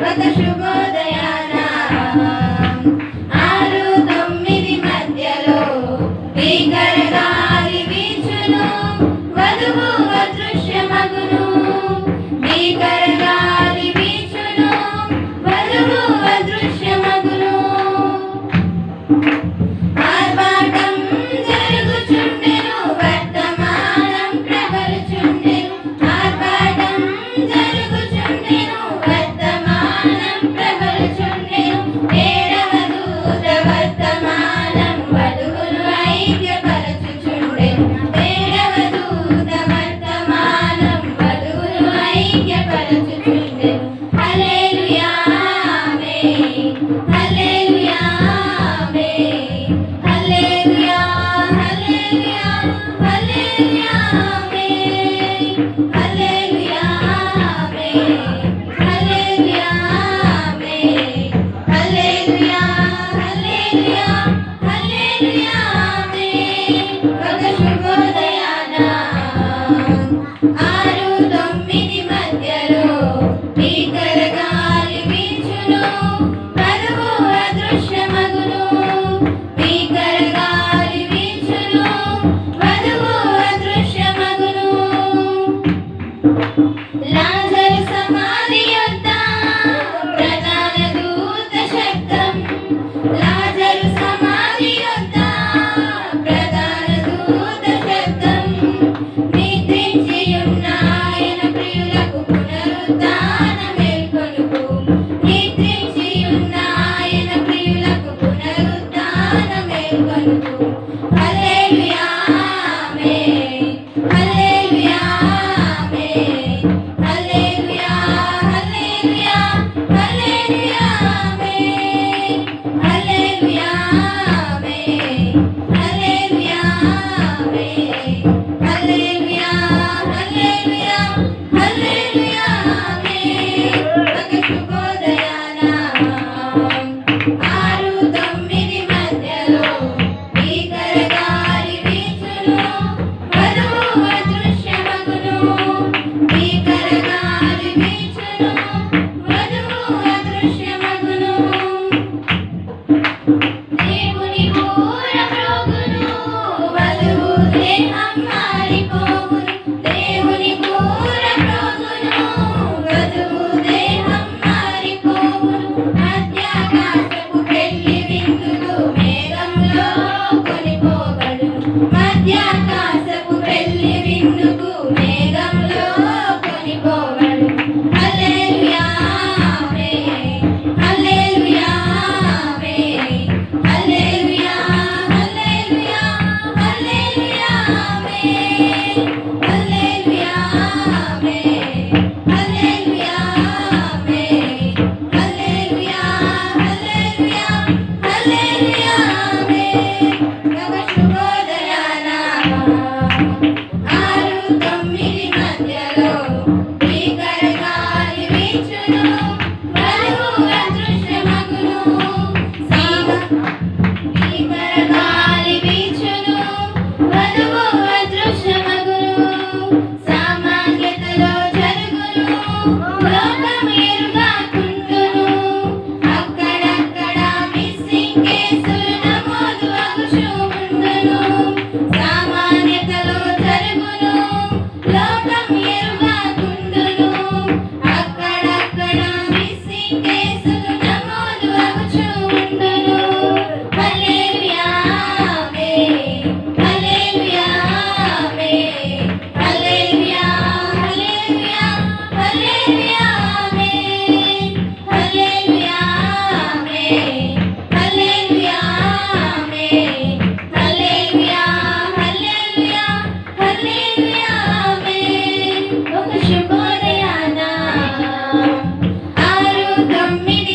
Let the ఆరు తొమ్మిది మధ్యలో మీ కరగాలి బీచులో ఆకాశపు పెళ్ళి from mean.